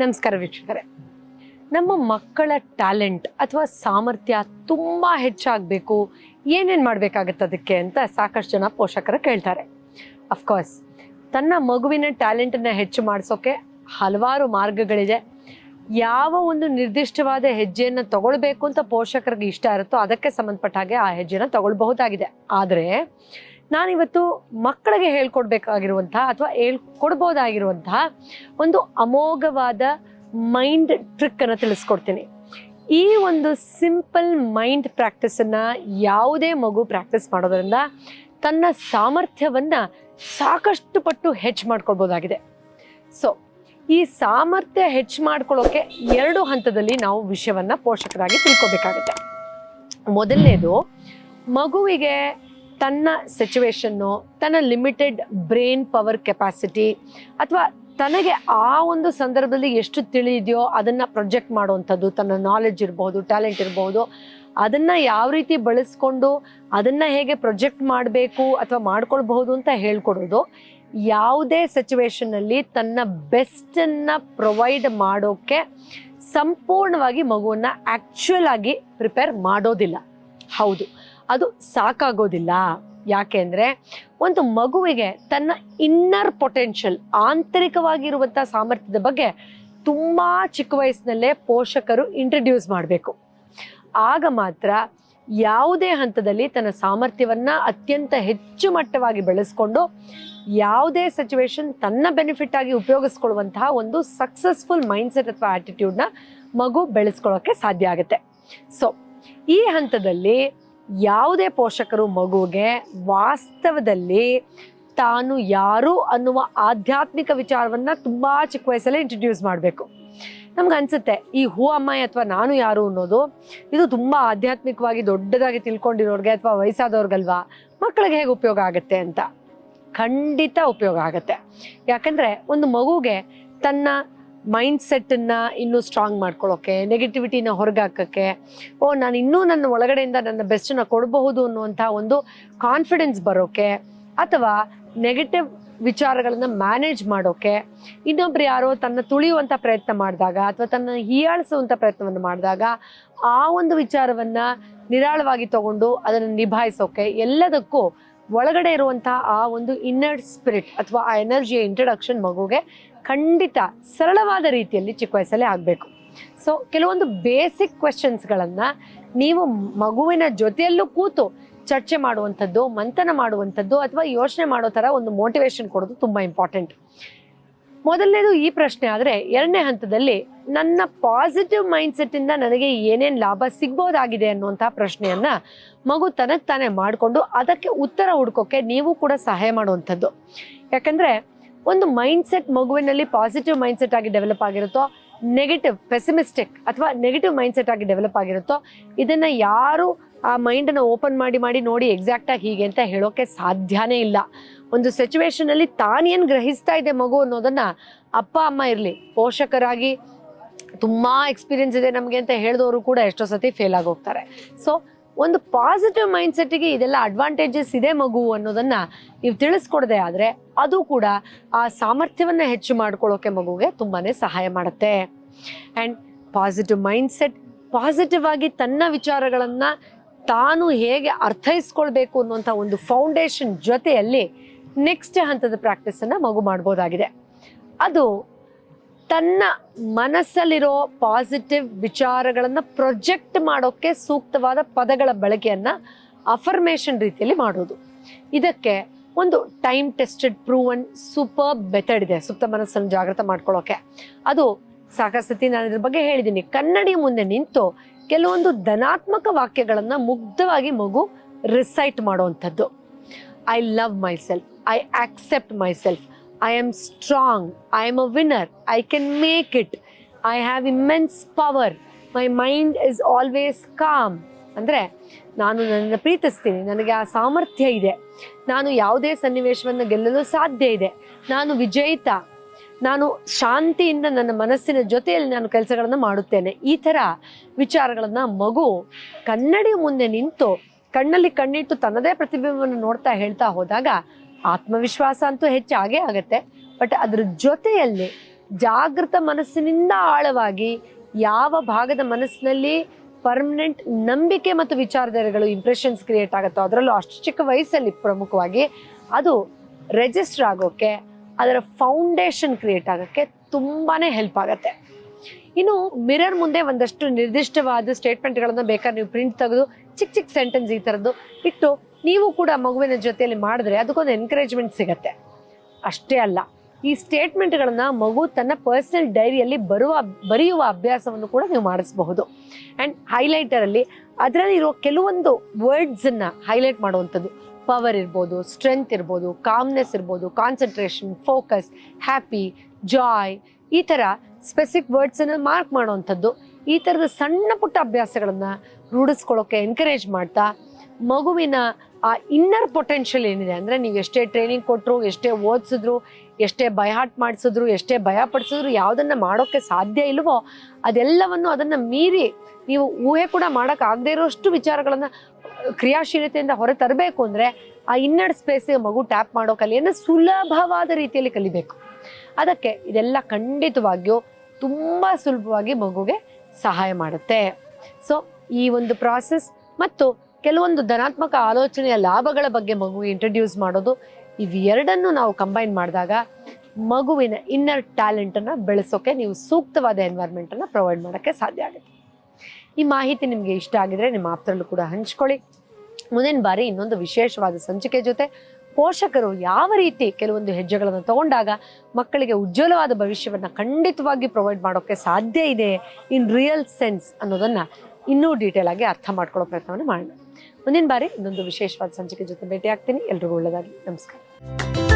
ನಮಸ್ಕಾರ ವೀಕ್ಷಕರೇ. ನಮ್ಮ ಮಕ್ಕಳ ಟ್ಯಾಲೆಂಟ್ ಅಥವಾ ಸಾಮರ್ಥ್ಯ ತುಂಬ ಹೆಚ್ಚಾಗಬೇಕು. ಏನೇನು ಮಾಡಬೇಕಾಗತ್ತೆ ಅದಕ್ಕೆ ಅಂತ ಸಾಕಷ್ಟು ಜನ ಪೋಷಕರು ಕೇಳ್ತಾರೆ. ಅಫ್ಕೋರ್ಸ್ ತನ್ನ ಮಗುವಿನ ಟ್ಯಾಲೆಂಟನ್ನು ಹೆಚ್ಚು ಮಾಡಿಸೋಕೆ ಹಲವಾರು ಮಾರ್ಗಗಳಿದೆ. ಯಾವ ಒಂದು ನಿರ್ದಿಷ್ಟವಾದ ಹೆಜ್ಜೆಯನ್ನು ತಗೊಳ್ಬೇಕು ಅಂತ ಪೋಷಕರಿಗೆ ಇಷ್ಟ ಇರುತ್ತೋ ಅದಕ್ಕೆ ಸಂಬಂಧಪಟ್ಟ ಹಾಗೆ ಆ ಹೆಜ್ಜೆನ ತಗೊಳ್ಬಹುದಾಗಿದೆ. ಆದರೆ ನಾನಿವತ್ತು ಮಕ್ಕಳಿಗೆ ಹೇಳ್ಕೊಡ್ಬೇಕಾಗಿರುವಂತಹ ಅಥವಾ ಹೇಳ್ಕೊಡ್ಬೋದಾಗಿರುವಂತಹ ಒಂದು ಅಮೋಘವಾದ ಮೈಂಡ್ ಟ್ರಿಕ್ ಅನ್ನು ತಿಳಿಸ್ಕೊಡ್ತೀನಿ. ಈ ಒಂದು ಸಿಂಪಲ್ ಮೈಂಡ್ ಪ್ರಾಕ್ಟೀಸನ್ನು ಯಾವುದೇ ಮಗು ಪ್ರಾಕ್ಟೀಸ್ ಮಾಡೋದ್ರಿಂದ ತನ್ನ ಸಾಮರ್ಥ್ಯವನ್ನು ಸಾಕಷ್ಟು ಪಟ್ಟು ಹೆಚ್ಚು ಮಾಡ್ಕೊಳ್ಬೋದಾಗಿದೆ. ಸೊ ಈ ಸಾಮರ್ಥ್ಯ ಹೆಚ್ಚು ಮಾಡ್ಕೊಳ್ಳೋಕೆ ಎರಡು ಹಂತದಲ್ಲಿ ನಾವು ವಿಷಯವನ್ನ ಪೋಷಕರಾಗಿ ತಿಳ್ಕೊಬೇಕಾಗುತ್ತೆ. ಮೊದಲನೇದು ಮಗುವಿಗೆ ತನ್ನ ಸಿಚುವೇಶನ್ನು ತನ್ನ ಲಿಮಿಟೆಡ್ ಬ್ರೈನ್ ಪವರ್ ಕೆಪಾಸಿಟಿ ಅಥವಾ ತನಗೆ ಆ ಒಂದು ಸಂದರ್ಭದಲ್ಲಿ ಎಷ್ಟು ತಿಳಿದೆಯೋ ಅದನ್ನು ಪ್ರೊಜೆಕ್ಟ್ ಮಾಡುವಂಥದ್ದು, ತನ್ನ ನಾಲೆಡ್ಜ್ ಇರ್ಬೋದು ಟ್ಯಾಲೆಂಟ್ ಇರ್ಬೋದು, ಅದನ್ನು ಯಾವ ರೀತಿ ಬಳಸ್ಕೊಂಡು ಅದನ್ನು ಹೇಗೆ ಪ್ರೊಜೆಕ್ಟ್ ಮಾಡಬೇಕು ಅಥವಾ ಮಾಡ್ಕೊಳ್ಬಹುದು ಅಂತ ಹೇಳ್ಕೊಡೋದು, ಯಾವುದೇ ಸಿಚುವೇಶನ್ನಲ್ಲಿ ತನ್ನ ಬೆಸ್ಟನ್ನು ಪ್ರೊವೈಡ್ ಮಾಡೋಕ್ಕೆ ಸಂಪೂರ್ಣವಾಗಿ ಮಗುವನ್ನು ಆ್ಯಕ್ಚುಯಲ್ ಆಗಿ ಪ್ರಿಪೇರ್ ಮಾಡೋದಿಲ್ಲ. ಹೌದು. ಅದು ಸಾಕಾಗೋದಿಲ್ಲ. ಯಾಕೆಂದರೆ ಒಂದು ಮಗುವಿಗೆ ತನ್ನ ಇನ್ನರ್ ಪೊಟೆನ್ಷಿಯಲ್ ಆಂತರಿಕವಾಗಿರುವಂಥ ಸಾಮರ್ಥ್ಯದ ಬಗ್ಗೆ ತುಂಬ ಚಿಕ್ಕ ವಯಸ್ಸಿನಲ್ಲೇ ಪೋಷಕರು ಇಂಟ್ರಡ್ಯೂಸ್ ಮಾಡಬೇಕು. ಆಗ ಮಾತ್ರ ಯಾವುದೇ ಹಂತದಲ್ಲಿ ತನ್ನ ಸಾಮರ್ಥ್ಯವನ್ನು ಅತ್ಯಂತ ಹೆಚ್ಚು ಮಟ್ಟವಾಗಿ ಬೆಳೆಸ್ಕೊಂಡು ಯಾವುದೇ ಸಿಚುವೇಶನ್ ತನ್ನ ಬೆನಿಫಿಟ್ ಆಗಿ ಉಪಯೋಗಿಸ್ಕೊಳ್ಳುವಂತಹ ಒಂದು ಸಕ್ಸಸ್ಫುಲ್ ಮೈಂಡ್ಸೆಟ್ ಅಥವಾ ಆಟಿಟ್ಯೂಡ್ನ ಮಗು ಬೆಳೆಸ್ಕೊಳ್ಳೋಕ್ಕೆ ಸಾಧ್ಯ ಆಗುತ್ತೆ. ಸೊ ಈ ಹಂತದಲ್ಲಿ ಯಾವುದೇ ಪೋಷಕರು ಮಗುವಿಗೆ ವಾಸ್ತವದಲ್ಲಿ ತಾನು ಯಾರು ಅನ್ನುವ ಆಧ್ಯಾತ್ಮಿಕ ವಿಚಾರವನ್ನು ತುಂಬ ಚಿಕ್ಕ ವಯಸ್ಸಲ್ಲೇ ಇಂಟ್ರಡ್ಯೂಸ್ ಮಾಡಬೇಕು. ನಮ್ಗೆ ಅನಿಸುತ್ತೆ, ಈ ಹೂ ಅಮ್ಮಾಯಿ ಅಥವಾ ನಾನು ಯಾರು ಅನ್ನೋದು, ಇದು ತುಂಬ ಆಧ್ಯಾತ್ಮಿಕವಾಗಿ ದೊಡ್ಡದಾಗಿ ತಿಳ್ಕೊಂಡಿರೋರಿಗೆ ಅಥವಾ ವಯಸ್ಸಾದವ್ರಿಗಲ್ವಾ, ಮಕ್ಕಳಿಗೆ ಹೇಗೆ ಉಪಯೋಗ ಆಗುತ್ತೆ ಅಂತ ಖಂಡಿತ ಉಪಯೋಗ ಆಗುತ್ತೆ. ಯಾಕಂದರೆ ಒಂದು ಮಗುಗೆ ತನ್ನ ಮೈಂಡ್ ಸೆಟ್ಟನ್ನು ಇನ್ನೂ ಸ್ಟ್ರಾಂಗ್ ಮಾಡ್ಕೊಳ್ಳೋಕೆ ನೆಗೆಟಿವಿಟಿನ ಹೊರಗಾಕಕ್ಕೆ, ಓ, ನಾನು ಇನ್ನೂ ನನ್ನ ಒಳಗಡೆಯಿಂದ ನನ್ನ ಬೆಸ್ಟನ್ನು ಕೊಡಬಹುದು ಅನ್ನುವಂಥ ಒಂದು ಕಾನ್ಫಿಡೆನ್ಸ್ ಬರೋಕೆ, ಅಥವಾ ನೆಗೆಟಿವ್ ವಿಚಾರಗಳನ್ನು ಮ್ಯಾನೇಜ್ ಮಾಡೋಕೆ, ಇನ್ನೊಬ್ರು ಯಾರೋ ತನ್ನ ತುಳಿಯುವಂಥ ಪ್ರಯತ್ನ ಮಾಡಿದಾಗ, ಅಥವಾ ತನ್ನ ಹೀಯಾಳಿಸುವಂಥ ಪ್ರಯತ್ನವನ್ನು ಮಾಡಿದಾಗ, ಆ ಒಂದು ವಿಚಾರವನ್ನ ನಿರಾಳವಾಗಿ ತಗೊಂಡು ಅದನ್ನು ನಿಭಾಯಿಸೋಕೆ ಎಲ್ಲದಕ್ಕೂ ಒಳಗಡೆ ಇರುವಂತಹ ಆ ಒಂದು ಇನ್ನರ್ ಸ್ಪಿರಿಟ್ ಅಥವಾ ಆ ಎನರ್ಜಿಯ ಇಂಟ್ರಡಕ್ಷನ್ ಮಗುಗೆ ಖಂಡಿತ ಸರಳವಾದ ರೀತಿಯಲ್ಲಿ ಚಿಕ್ಕ ವಯಸ್ಸಲ್ಲೇ ಆಗಬೇಕು. ಸೊ ಕೆಲವೊಂದು ಬೇಸಿಕ್ ಕ್ವೆಶನ್ಸ್ಗಳನ್ನು ನೀವು ಮಗುವಿನ ಜೊತೆಯಲ್ಲೂ ಕೂತು ಚರ್ಚೆ ಮಾಡುವಂಥದ್ದು, ಮಂಥನ ಮಾಡುವಂಥದ್ದು ಅಥವಾ ಯೋಚನೆ ಮಾಡೋ ಥರ ಒಂದು ಮೋಟಿವೇಶನ್ ಕೊಡೋದು ತುಂಬ ಇಂಪಾರ್ಟೆಂಟ್ ಮೊದಲನೇದು ಈ ಪ್ರಶ್ನೆ ಆದರೆ ಎರಡನೇ ಹಂತದಲ್ಲಿ ನನ್ನ ಪಾಸಿಟಿವ್ ಮೈಂಡ್ಸೆಟ್ಟಿಂದ ನನಗೆ ಏನೇನು ಲಾಭ ಸಿಗ್ಬೋದಾಗಿದೆ ಅನ್ನುವಂಥ ಪ್ರಶ್ನೆಯನ್ನು ಮಗು ತನಗೆ ತಾನೇ ಮಾಡಿಕೊಂಡು ಅದಕ್ಕೆ ಉತ್ತರ ಹುಡ್ಕೋಕ್ಕೆ ನೀವು ಕೂಡ ಸಹಾಯ ಮಾಡುವಂಥದ್ದು. ಯಾಕಂದ್ರೆ ಒಂದು ಮೈಂಡ್ಸೆಟ್ ಮಗುವಿನಲ್ಲಿ ಪಾಸಿಟಿವ್ ಮೈಂಡ್ಸೆಟ್ ಆಗಿ ಡೆವಲಪ್ ಆಗಿರುತ್ತೋ ನೆಗೆಟಿವ್ ಪೆಸಿಮಿಸ್ಟಿಕ್ ಅಥವಾ ನೆಗೆಟಿವ್ ಮೈಂಡ್ಸೆಟ್ ಆಗಿ ಡೆವಲಪ್ ಆಗಿರುತ್ತೋ, ಇದನ್ನ ಯಾರು ಆ ಮೈಂಡನ್ನು ಓಪನ್ ಮಾಡಿ ಮಾಡಿ ನೋಡಿ ಎಕ್ಸಾಕ್ಟಾಗಿ ಹೀಗೆ ಅಂತ ಹೇಳೋಕೆ ಸಾಧ್ಯನೇ ಇಲ್ಲ. ಒಂದು ಸಿಚುವೇಶನಲ್ಲಿ ತಾನೇನು ಗ್ರಹಿಸ್ತಾ ಇದೆ ಮಗು ಅನ್ನೋದನ್ನ ಅಪ್ಪ, ಅಮ್ಮ ಇರಲಿ. ಪೋಷಕರಾಗಿ ತುಂಬಾ ಎಕ್ಸ್ಪೀರಿಯನ್ಸ್ ಇದೆ ನಮಗೆ ಅಂತ ಹೇಳಿದವರು ಕೂಡ ಎಷ್ಟೋ ಸತಿ ಫೇಲ್ ಆಗೋಗ್ತಾರೆ. ಸೊ ಒಂದು ಪಾಸಿಟಿವ್ ಮೈಂಡ್ಸೆಟ್ಗೆ ಇದೆಲ್ಲ ಅಡ್ವಾಂಟೇಜಸ್ ಇದೆ ಮಗು ಅನ್ನೋದನ್ನ ನೀವು ತಿಳಿಸ್ಕೊಡದೆ ಆದರೆ ಅದು ಕೂಡ ಆ ಸಾಮರ್ಥ್ಯವನ್ನ ಹೆಚ್ಚು ಮಾಡ್ಕೊಳ್ಳೋಕೆ ಮಗುಗೆ ತುಂಬಾನೇ ಸಹಾಯ ಮಾಡುತ್ತೆ. ಆ್ಯಂಡ್ ಪಾಸಿಟಿವ್ ಮೈಂಡ್ಸೆಟ್ ಪಾಸಿಟಿವ್ ಆಗಿ ತನ್ನ ವಿಚಾರಗಳನ್ನ ತಾನು ಹೇಗೆ ಅರ್ಥೈಸ್ಕೊಳ್ಬೇಕು ಅನ್ನುವಂಥ ಒಂದು ಫೌಂಡೇಶನ್ ಜೊತೆಯಲ್ಲಿ ನೆಕ್ಸ್ಟ್ ಹಂತದ ಪ್ರಾಕ್ಟೀಸನ್ನು ಮಗು ಮಾಡ್ಬೋದಾಗಿದೆ. ಅದು ತನ್ನ ಮನಸ್ಸಲ್ಲಿರೋ ಪಾಸಿಟಿವ್ ವಿಚಾರಗಳನ್ನು ಪ್ರೊಜೆಕ್ಟ್ ಮಾಡೋಕ್ಕೆ ಸೂಕ್ತವಾದ ಪದಗಳ ಬಳಕೆಯನ್ನು ಅಫರ್ಮೇಷನ್ ರೀತಿಯಲ್ಲಿ ಮಾಡೋದು. ಇದಕ್ಕೆ ಒಂದು time tested proven super method ಇದೆ, ಸುಪ್ತ ಮನಸ್ಸನ್ನು ಜಾಗೃತ ಮಾಡ್ಕೊಳ್ಳೋಕೆ. ಅದು ಸಾಕಷ್ಟು ನಾನು ಇದ್ರ ಬಗ್ಗೆ ಹೇಳಿದ್ದೀನಿ ಕನ್ನಡಿ ಮುಂದೆ ನಿಂತು ಕೆಲವೊಂದು ಧನಾತ್ಮಕ ವಾಕ್ಯಗಳನ್ನು ಮುಗ್ಧವಾಗಿ ಮಗು ರಿಸೈಟ್ ಮಾಡುವಂಥದ್ದು. I love myself I accept myself I am strong I am a winner I can make it I have immense power my mind is always calm ಅಂದರೆ ನಾನು ನನ್ನನ್ನು ಪ್ರೀತಿಸ್ತೀನಿ. ನನಗೆ ಆ ಸಾಮರ್ಥ್ಯ ಇದೆ. ನಾನು ಯಾವುದೇ ಸನ್ನಿವೇಶವನ್ನು ಗೆಲ್ಲಲು ಸಾಧ್ಯ ಇದೆ. ನಾನು ವಿಜಯಿತ ನಾನು ಶಾಂತಿಯಿಂದ ನನ್ನ ಮನಸ್ಸಿನ ಜೊತೆಯಲ್ಲಿ ನಾನು ಕೆಲಸಗಳನ್ನು ಮಾಡುತ್ತೇನೆ. ಈ ಥರ ವಿಚಾರಗಳನ್ನು ಮಗು ಕನ್ನಡಿ ಮುಂದೆ ನಿಂತು ಕಣ್ಣಲ್ಲಿ ಕಣ್ಣಿಟ್ಟು ತನ್ನದೇ ಪ್ರತಿಬಿಂಬವನ್ನು ನೋಡ್ತಾ ಹೇಳ್ತಾ ಹೋದಾಗ ಆತ್ಮವಿಶ್ವಾಸ ಅಂತೂ ಹೆಚ್ಚಾಗೇ ಆಗುತ್ತೆ. ಬಟ್ ಅದ್ರ ಜೊತೆಯಲ್ಲಿ ಜಾಗೃತ ಮನಸ್ಸಿನಿಂದ ಆಳವಾಗಿ ಯಾವ ಭಾಗದ ಮನಸ್ಸಿನಲ್ಲಿ ಪರ್ಮನೆಂಟ್ ನಂಬಿಕೆ ಮತ್ತು ವಿಚಾರಧಾರೆಗಳು ಇಂಪ್ರೆಷನ್ಸ್ ಕ್ರಿಯೇಟ್ ಆಗುತ್ತೋ ಅದರಲ್ಲೂ ಅಷ್ಟು ಚಿಕ್ಕ ವಯಸ್ಸಲ್ಲಿ ಪ್ರಮುಖವಾಗಿ ಅದು ರೆಜಿಸ್ಟರ್ ಆಗೋಕ್ಕೆ ಅದರ ಫೌಂಡೇಶನ್ ಕ್ರಿಯೇಟ್ ಆಗೋಕ್ಕೆ ತುಂಬಾ ಹೆಲ್ಪ್ ಆಗುತ್ತೆ. ಇನ್ನು ಮಿರರ್ ಮುಂದೆ ಒಂದಷ್ಟು ನಿರ್ದಿಷ್ಟವಾದ ಸ್ಟೇಟ್ಮೆಂಟ್ಗಳನ್ನು ಬೇಕಾದ್ರೆ ನೀವು ಪ್ರಿಂಟ್ ತೆಗೆದು ಚಿಕ್ಕ ಚಿಕ್ಕ ಸೆಂಟೆನ್ಸ್ ಈ ಥರದ್ದು ಇಟ್ಟು ನೀವು ಕೂಡ ಮಗುವಿನ ಜೊತೆಯಲ್ಲಿ ಮಾಡಿದ್ರೆ ಅದಕ್ಕೊಂದು ಎನ್ಕರೇಜ್ಮೆಂಟ್ ಸಿಗತ್ತೆ. ಅಷ್ಟೇ ಅಲ್ಲ, ಈ ಸ್ಟೇಟ್ಮೆಂಟ್ಗಳನ್ನು ಮಗು ತನ್ನ ಪರ್ಸನಲ್ ಡೈರಿಯಲ್ಲಿ ಬರುವ, ಬರೆಯುವ ಅಭ್ಯಾಸವನ್ನು ಕೂಡ ನೀವು ಮಾಡಿಸಬಹುದು. ಆ್ಯಂಡ್ ಹೈಲೈಟರಲ್ಲಿ ಅದರಲ್ಲಿರೋ ಕೆಲವೊಂದು ವರ್ಡ್ಸನ್ನು ಹೈಲೈಟ್ ಮಾಡುವಂಥದ್ದು. ಪವರ್ ಇರ್ಬೋದು ಸ್ಟ್ರೆಂತ್ ಇರ್ಬೋದು ಕಾಮ್ನೆಸ್ ಇರ್ಬೋದು ಕಾನ್ಸಂಟ್ರೇಷನ್ ಫೋಕಸ್ ಹ್ಯಾಪಿ ಜಾಯ್ ಈ ಥರ ಸ್ಪೆಸಿಫಿಕ್ ವರ್ಡ್ಸನ್ನು ಮಾರ್ಕ್ ಮಾಡುವಂಥದ್ದು. ಈ ಥರದ ಸಣ್ಣ ಪುಟ್ಟ ಅಭ್ಯಾಸಗಳನ್ನು ರೂಢಿಸ್ಕೊಳ್ಳೋಕ್ಕೆ ಎನ್ಕರೇಜ್ ಮಾಡ್ತಾ ಮಗುವಿನ ಆ ಇನ್ನರ್ ಪೊಟೆನ್ಷಿಯಲ್ ಏನಿದೆ ಅಂದರೆ ನೀವು ಎಷ್ಟೇ ಟ್ರೈನಿಂಗ್ ಕೊಟ್ಟರು ಎಷ್ಟೇ ಓದಿಸಿದ್ರು, ಎಷ್ಟೇ ಬಯಹಾಟ್ ಮಾಡಿಸಿದ್ರು, ಎಷ್ಟೇ ಭಯ ಪಡಿಸಿದ್ರು, ಯಾವುದನ್ನು ಮಾಡೋಕ್ಕೆ ಸಾಧ್ಯ ಇಲ್ವೋ ಅದೆಲ್ಲವನ್ನು ಅದನ್ನು ಮೀರಿ ನೀವು ಊಹೆ ಕೂಡ ಮಾಡೋಕ್ಕಾಗದೇ ಇರೋಷ್ಟು ವಿಚಾರಗಳನ್ನು ಕ್ರಿಯಾಶೀಲತೆಯಿಂದ ಹೊರ ತರಬೇಕು ಅಂದರೆ ಆ ಇನ್ನರ್ ಸ್ಪೇಸಿಗೆ ಮಗು ಟ್ಯಾಪ್ ಮಾಡೋ ಕಲೆಯನ್ನು ಸುಲಭವಾದ ರೀತಿಯಲ್ಲಿ ಕಲಿಬೇಕು. ಅದಕ್ಕೆ ಇದೆಲ್ಲ ಖಂಡಿತವಾಗಿಯೂ ತುಂಬ ಸುಲಭವಾಗಿ ಮಗುಗೆ ಸಹಾಯ ಮಾಡುತ್ತೆ. ಸೊ ಈ ಒಂದು ಪ್ರಾಸೆಸ್ ಮತ್ತು ಕೆಲವೊಂದು ಧನಾತ್ಮಕ ಆಲೋಚನೆಯ ಲಾಭಗಳ ಬಗ್ಗೆ ಮಗು ಇಂಟ್ರಡ್ಯೂಸ್ ಮಾಡೋದು. ಇವೆರಡನ್ನು ನಾವು ಕಂಬೈನ್ ಮಾಡಿದಾಗ ಮಗುವಿನ ಇನ್ನರ್ ಟ್ಯಾಲೆಂಟನ್ನು ಬೆಳೆಸೋಕೆ ನೀವು ಸೂಕ್ತವಾದ ಎನ್ವೈರ್ಮೆಂಟನ್ನು ಪ್ರೊವೈಡ್ ಮಾಡೋಕ್ಕೆ ಸಾಧ್ಯ ಆಗುತ್ತೆ. ಈ ಮಾಹಿತಿ ನಿಮಗೆ ಇಷ್ಟ ಆಗಿದ್ರೆ ನಿಮ್ಮ ಆಪ್ತರಲ್ಲೂ ಕೂಡ ಹಂಚ್ಕೊಳ್ಳಿ. ಮುಂದಿನ ಬಾರಿ ಇನ್ನೊಂದು ವಿಶೇಷವಾದ ಸಂಚಿಕೆ ಜೊತೆ ಪೋಷಕರು ಯಾವ ರೀತಿ ಕೆಲವೊಂದು ಹೆಜ್ಜೆಗಳನ್ನು ತಗೊಂಡಾಗ ಮಕ್ಕಳಿಗೆ ಉಜ್ವಲವಾದ ಭವಿಷ್ಯವನ್ನು ಖಂಡಿತವಾಗಿ ಪ್ರೊವೈಡ್ ಮಾಡೋಕ್ಕೆ ಸಾಧ್ಯ ಇದೆ ಇನ್ ರಿಯಲ್ ಸೆನ್ಸ್ ಅನ್ನೋದನ್ನು ಇನ್ನೂ ಡೀಟೇಲ್ ಆಗಿ ಅರ್ಥ ಮಾಡ್ಕೊಳ್ಳೋ ಪ್ರಯತ್ನವನ್ನು ಮಾಡೋಣ. ಮುಂದಿನ ಬಾರಿ ಇನ್ನೊಂದು ವಿಶೇಷವಾದ ಸಂಚಿಕೆ ಜೊತೆ ಭೇಟಿ ಆಗ್ತೀನಿ ಎಲ್ರಿಗೂ ಒಳ್ಳೆದಾಗಿ ನಮಸ್ಕಾರ.